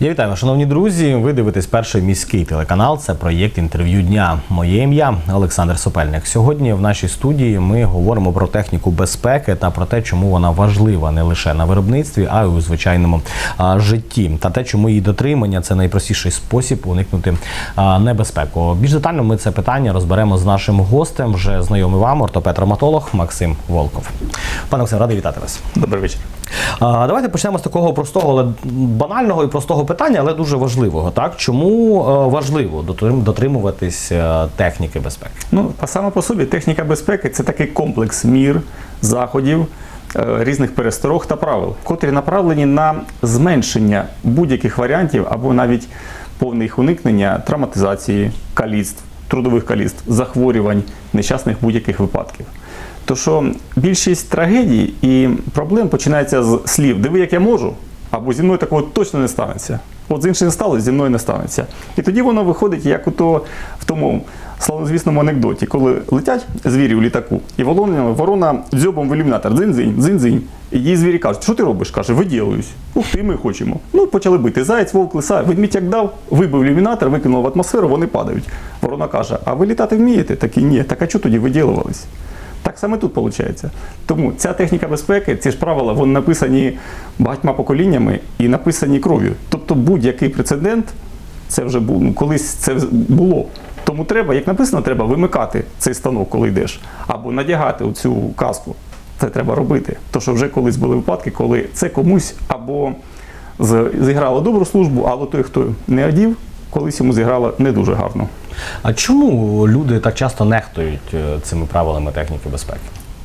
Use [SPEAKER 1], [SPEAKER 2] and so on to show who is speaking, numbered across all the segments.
[SPEAKER 1] Я вітаю, шановні друзі. Ви дивитесь перший міський телеканал. Це проєкт інтерв'ю дня. Моє ім'я Олександр Сопельник. Сьогодні в нашій студії ми говоримо про техніку безпеки та про те, чому вона важлива не лише на виробництві, а й у звичайному а, житті. Та те, чому її дотримання це найпростіший спосіб уникнути а, небезпеку. Більш детально ми це питання розберемо з нашим гостем. Вже знайомий вам ортопед-травматолог Максим Волков. Пане Максим, радий вітати вас.
[SPEAKER 2] Добрий вечір.
[SPEAKER 1] Давайте почнемо з такого простого, але банального і простого питання, але дуже важливого. Так чому е, важливо дотрим- дотримуватись е, техніки безпеки?
[SPEAKER 2] Ну, а саме по собі техніка безпеки це такий комплекс мір, заходів, е, різних пересторог та правил, котрі направлені на зменшення будь-яких варіантів або навіть повне їх уникнення травматизації, каліцтв, трудових каліцтв, захворювань, нещасних будь-яких випадків. То що більшість трагедій і проблем починається з слів Диви, як я можу, або зі мною такого точно не станеться. От з іншим сталося, зі мною не станеться. І тоді воно виходить, як у то в тому славнозвісному анекдоті, коли летять звірі у літаку, і ворона, ворона дзьобом в ілюмінатор, дзинь-дзинь, дзинь-дзинь. І їй звірі кажуть, що ти робиш? каже, виділуюсь. Ух ти, ми хочемо. Ну, почали бити. Заєць, вовк, лиса, ведмідь як дав, вибив ілюмінатор, викинув в атмосферу, вони падають. Ворона каже, а ви літати вмієте? Такі ні. Так а чого тоді виділувались? Так саме тут виходить. Тому ця техніка безпеки, ці ж правила, вони написані багатьма поколіннями і написані кров'ю. Тобто будь-який прецедент, це вже був, ну, колись це було. Тому треба, як написано, треба вимикати цей станок, коли йдеш, або надягати цю каску. Це треба робити. То що вже колись були випадки, коли це комусь або зіграло добру службу, або той, хто не одів, колись йому зіграло не дуже гарно.
[SPEAKER 1] А чому люди так часто нехтують е, цими правилами техніки безпеки?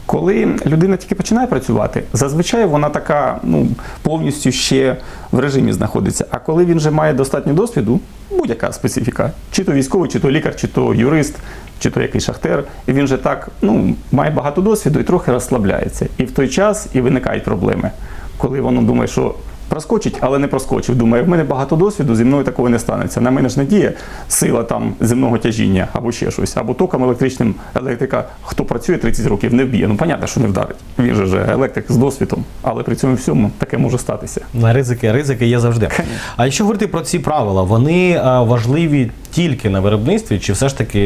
[SPEAKER 2] Коли людина тільки починає працювати, зазвичай вона така ну, повністю ще в режимі знаходиться. А коли він вже має достатньо досвіду, будь-яка специфіка, чи то військовий, чи то лікар, чи то юрист, чи то якийсь шахтер, і він вже так ну, має багато досвіду і трохи розслабляється. І в той час і виникають проблеми, коли воно думає, що проскочить, але не проскочив. Думає, в мене багато досвіду, зі мною такого не станеться. На мене ж не діє сила там земного тяжіння або ще щось, або током електричним електрика, хто працює 30 років, не вб'є. Ну, понятно, що не вдарить. Він же ж електрик з досвідом, але при цьому всьому таке може статися.
[SPEAKER 1] На ризики, ризики є завжди. А якщо говорити про ці правила, вони е, важливі тільки на виробництві, чи все ж таки,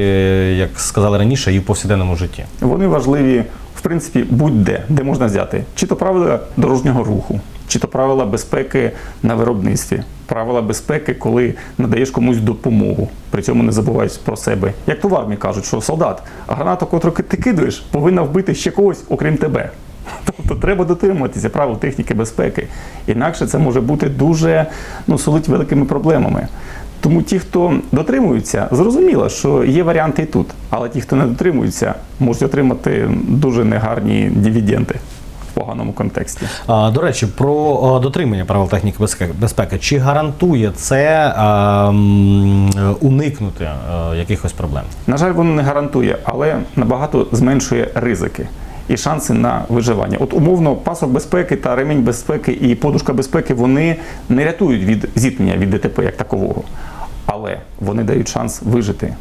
[SPEAKER 1] як сказали раніше, і в повсякденному житті?
[SPEAKER 2] Вони важливі, в принципі, будь-де, де можна взяти. Чи то правила дорожнього руху, чи то правила безпеки на виробництві, правила безпеки, коли надаєш комусь допомогу, при цьому не забуваєш про себе. Як то в армії кажуть, що солдат, гранату, котру ти кидаєш, повинна вбити ще когось, окрім тебе. Тобто треба дотримуватися правил техніки безпеки. Інакше це може бути дуже ну, сулить великими проблемами. Тому ті, хто дотримуються, зрозуміло, що є варіанти і тут. Але ті, хто не дотримуються, можуть отримати дуже негарні дивіденди поганому контексті.
[SPEAKER 1] А, До речі, про дотримання правил техніки безпеки. Чи гарантує це уникнути якихось проблем?
[SPEAKER 2] На жаль, воно не гарантує, але набагато зменшує ризики і шанси на виживання. От умовно, пасок безпеки та ремінь безпеки і подушка безпеки вони не рятують від зіткнення від ДТП як такового, але вони дають шанс вижити.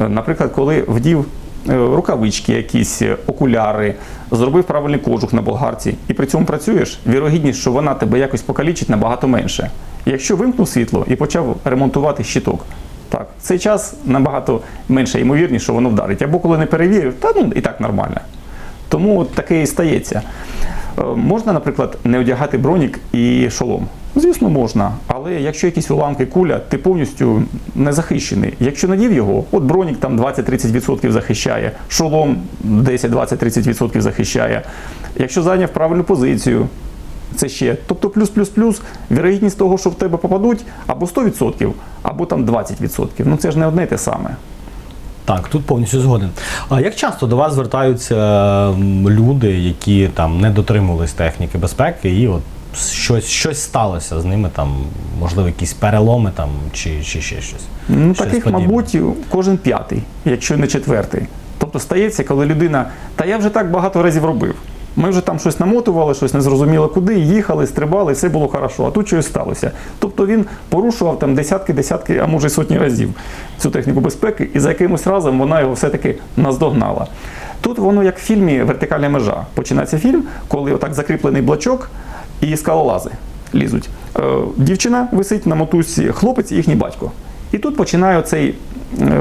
[SPEAKER 2] Е, Наприклад, коли вдів рукавички, якісь е, окуляри, зробив правильний кожух на болгарці, і при цьому працюєш, вірогідність, що вона тебе якось покалічить, набагато менше. Якщо вимкнув світло і почав ремонтувати щиток, так, цей час набагато менше ймовірність, що воно вдарить. Або коли не перевірив, та ну і так нормально. Тому таке і стається. Е, Можна, наприклад, не одягати бронік і шолом. Звісно, можна, але якщо якісь уламки куля, ти повністю не захищений. Якщо надів його, от бронік там 20-30% захищає, шолом 10-20-30% захищає. Якщо зайняв правильну позицію, це ще. Тобто плюс-плюс-плюс, вірогідність того, що в тебе попадуть, або 100%, або там 20%. Ну це ж не одне те саме.
[SPEAKER 1] Так, тут повністю згоден. А як часто до вас звертаються люди, які там не дотримувались техніки безпеки, і от щось, щось сталося з ними, там, можливо, якісь переломи там, чи, чи ще щось?
[SPEAKER 2] Ну,
[SPEAKER 1] Щось
[SPEAKER 2] таких,
[SPEAKER 1] подібне.
[SPEAKER 2] мабуть, кожен п'ятий, якщо не четвертий. Тобто стається, коли людина, та я вже так багато разів робив. Ми вже там щось намотували, щось не зрозуміло куди, їхали, стрибали, все було хорошо, а тут щось сталося. Тобто він порушував там десятки, десятки, а може й сотні разів цю техніку безпеки, і за якимось разом вона його все-таки наздогнала. Тут воно як в фільмі Вертикальна межа. Починається фільм, коли отак закріплений блочок і скалолази. лізуть. Е, Дівчина висить на мотузці, хлопець і їхній батько. І тут починає цей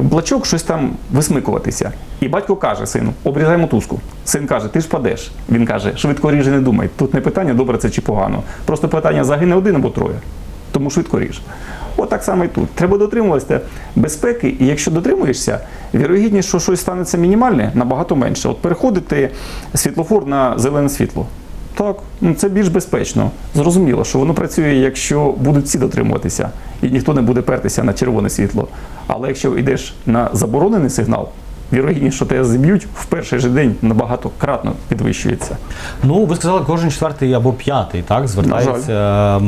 [SPEAKER 2] блачок щось там висмикуватися. І батько каже сину: обрізай мотузку. Син каже, ти ж падеш. Він каже, швидко ріже, не думай. Тут не питання, добре це чи погано. Просто питання загине один або троє. Тому швидко ріж. От так само і тут. Треба дотримуватися безпеки, і якщо дотримуєшся, вірогідність, що щось станеться мінімальне, набагато менше. От переходити світлофор на зелене світло. Так, ну це більш безпечно. Зрозуміло, що воно працює, якщо будуть всі дотримуватися, і ніхто не буде пертися на червоне світло. Але якщо йдеш на заборонений сигнал, вірогідність, що тебе зіб'ють в перший же день набагато кратно підвищується.
[SPEAKER 1] Ну, ви сказали, кожен четвертий або п'ятий, так, звертається.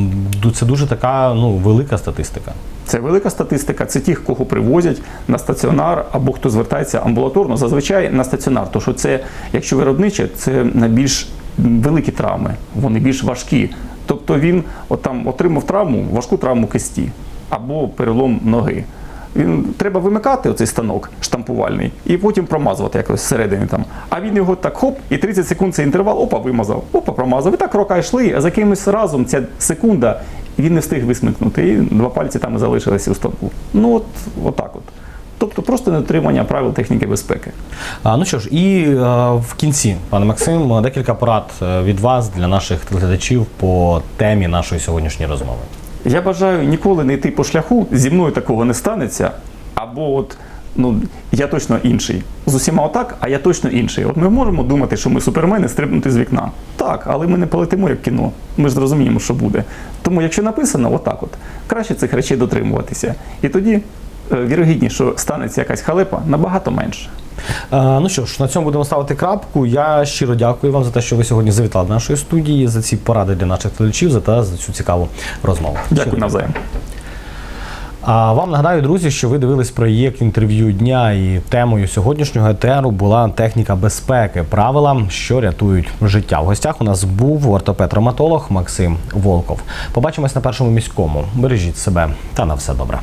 [SPEAKER 1] Це дуже така ну, велика статистика.
[SPEAKER 2] Це велика статистика. Це ті, кого привозять на стаціонар або хто звертається амбулаторно. Зазвичай на стаціонар. Тому що це, якщо виробниче, це на більш великі травми, вони більш важкі. Тобто він от там отримав травму, важку травму кисті або перелом ноги. Він треба вимикати оцей станок штампувальний і потім промазувати якось всередині там. А він його так хоп, і 30 секунд цей інтервал, опа, вимазав, опа, промазав. І так рока йшли, а за якимось разом ця секунда він не встиг висмикнути. І два пальці там залишилися у станку. Ну от, отак от. Тобто просто недотримання правил техніки безпеки.
[SPEAKER 1] А, ну що ж, і е, в кінці, пане Максим, декілька порад е, від вас для наших глядачів по темі нашої сьогоднішньої розмови.
[SPEAKER 2] Я бажаю ніколи не йти по шляху, зі мною такого не станеться. Або от ну я точно інший. З усіма отак, а я точно інший. От ми можемо думати, що ми супермени стрибнути з вікна. Так, але ми не полетимо як кіно. Ми ж зрозуміємо, що буде. Тому, якщо написано, отак, от краще цих речей дотримуватися. І тоді вірогідність, що станеться якась халепа, набагато менше.
[SPEAKER 1] Е, Ну що ж, на цьому будемо ставити крапку. Я щиро дякую вам за те, що ви сьогодні завітали до нашої студії, за ці поради для наших глядачів, за та за цю цікаву розмову.
[SPEAKER 2] Дякую навзаєм.
[SPEAKER 1] А вам нагадаю, друзі, що ви дивились проєкт інтерв'ю дня, і темою сьогоднішнього етеру була техніка безпеки, правила, що рятують життя. В гостях у нас був ортопед-травматолог Максим Волков. Побачимось на першому міському. Бережіть себе та на все добре.